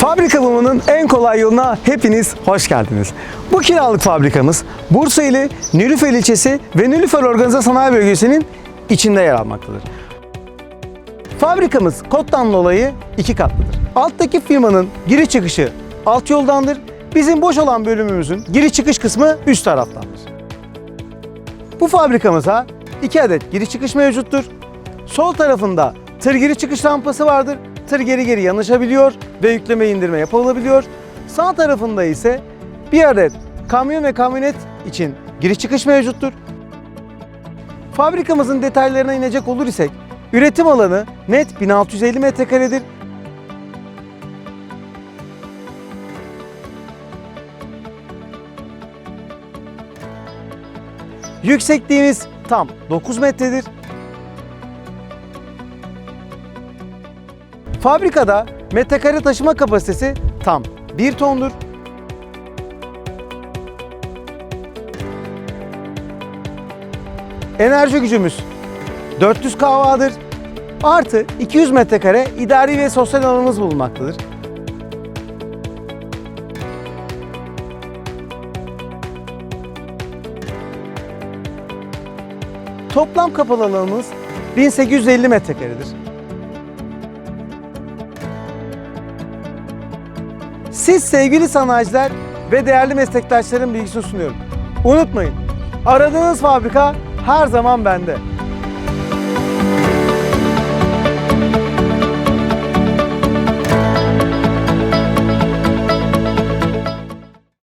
Fabrika bulmanın en kolay yoluna hepiniz hoş geldiniz. Bu kiralık fabrikamız Bursa ili Nilüfer ilçesi ve Nilüfer Organize Sanayi Bölgesi'nin içinde yer almaktadır. Fabrikamız koddan dolayı iki katlıdır. Alttaki firmanın giriş çıkışı alt yoldandır. Bizim boş olan bölümümüzün giriş çıkış kısmı üst taraftandır. Bu fabrikamıza iki adet giriş çıkış mevcuttur. Sol tarafında tır giriş çıkış rampası vardır. Tır geri geri yanaşabiliyor ve yükleme indirme yapılabiliyor. Sağ tarafında ise bir adet kamyon ve kamyonet için giriş çıkış mevcuttur. Fabrikamızın detaylarına inecek olur isek, üretim alanı net 1650 metrekaredir. Yüksekliğimiz tam 9 metredir. Fabrikada metrekare taşıma kapasitesi tam 1 tondur. Enerji gücümüz 400 kW'dır. Artı 200 metrekare idari ve sosyal alanımız bulunmaktadır. Toplam kapalı alanımız 1850 metrekaredir. Siz sevgili sanayiciler ve değerli meslektaşlarım bilgisini sunuyorum. Unutmayın, aradığınız fabrika her zaman bende.